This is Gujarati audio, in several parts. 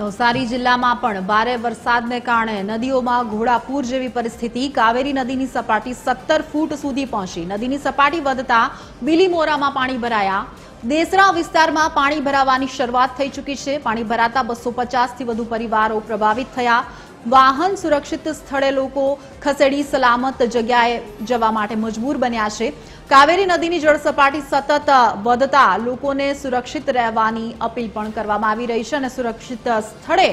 નવસારી જિલ્લામાં પણ ભારે વરસાદને કારણે નદીઓમાં ઘોડાપૂર જેવી પરિસ્થિતિ. કાવેરી નદીની સપાટી સત્તર ફૂટ સુધી પહોંચી. નદીની સપાટી વધતા બિલીમોરામાં પાણી ભરાયા. દેસરા વિસ્તારમાં પાણી ભરાવાની શરૂઆત થઈ ચૂકી છે. પાણી ભરાતા બસો પચાસથી વધુ પરિવારો પ્રભાવિત થયા. વાહન સુરક્ષિત સ્થળે લોકો ખસેડી સલામત જગ્યાએ જવા માટે મજબૂર બન્યા છે. કાવેરી નદીની જળ સપાટી સતત વધતા લોકોને સુરક્ષિત રહેવાની અપીલ પણ કરવામાં આવી રહી છે અને સુરક્ષિત સ્થળે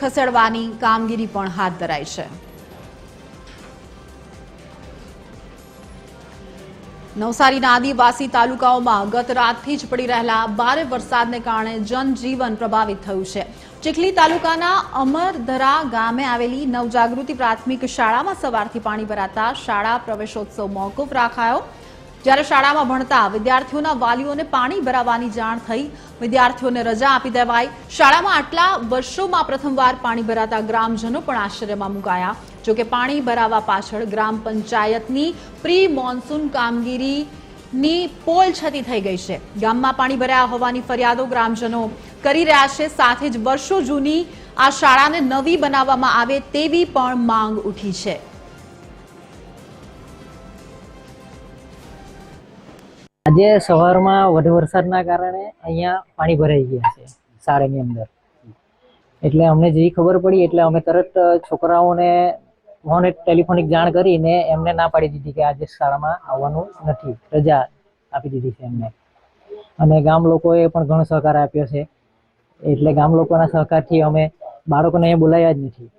ખસેડવાની કામગીરી પણ હાથ ધરાઈ છે. નવસારીના આદિવાસી તાલુકાઓમાં ગત રાતથી જ પડી રહેલા ભારે વરસાદને કારણે જનજીવન પ્રભાવિત થયું છે. ચીખલી તાલુકાના અમરધરા ગામે આવેલી નવજાગૃતિ પ્રાથમિક શાળામાં સવારથી પાણી ભરાતા શાળા પ્રવેશોત્સવ મોકૂફ રાખાયો. જ્યારે શાળામાં ભણતા વિદ્યાર્થીઓના વાલીઓને પાણી ભરાવાની જાણ થઈ, વિદ્યાર્થીઓને રજા આપી દેવાઈ. શાળામાં આટલા વર્ષોમાં પ્રથમવાર પાણી ભરાતા ગ્રામજનો પણ આશ્ચર્યમાં મુકાયા. જોકે પાણી ભરાવા પાછળ ગ્રામ પંચાયતની પ્રી મોન્સૂન કામગીરીની પોલ છતી થઈ ગઈ છે. ગામમાં પાણી ભરાયા હોવાની ફરિયાદો ગ્રામજનો કરી રહ્યા છે. સાથે જ વર્ષો જૂની આ શાળાને નવી બનાવવામાં આવે તેવી પણ માંગ ઉઠી છે. આજે સવારમાં વધુ વરસાદના કારણે અહીંયા પાણી ભરાઈ ગયા છે શાળાની અંદર. એટલે અમને જેવી ખબર પડી એટલે અમે તરત છોકરાઓને ફોન ટેલિફોનિક જાણ કરીને એમને ના પાડી દીધી કે આજે શાળામાં આવવાનું નથી. રજા આપી દીધી છે એમને. અને ગામ લોકોએ પણ ઘણો સહકાર આપ્યો છે. એટલે ગામ લોકોના સહકારથી અમે બાળકોને અહીંયા બોલાયા જ નથી.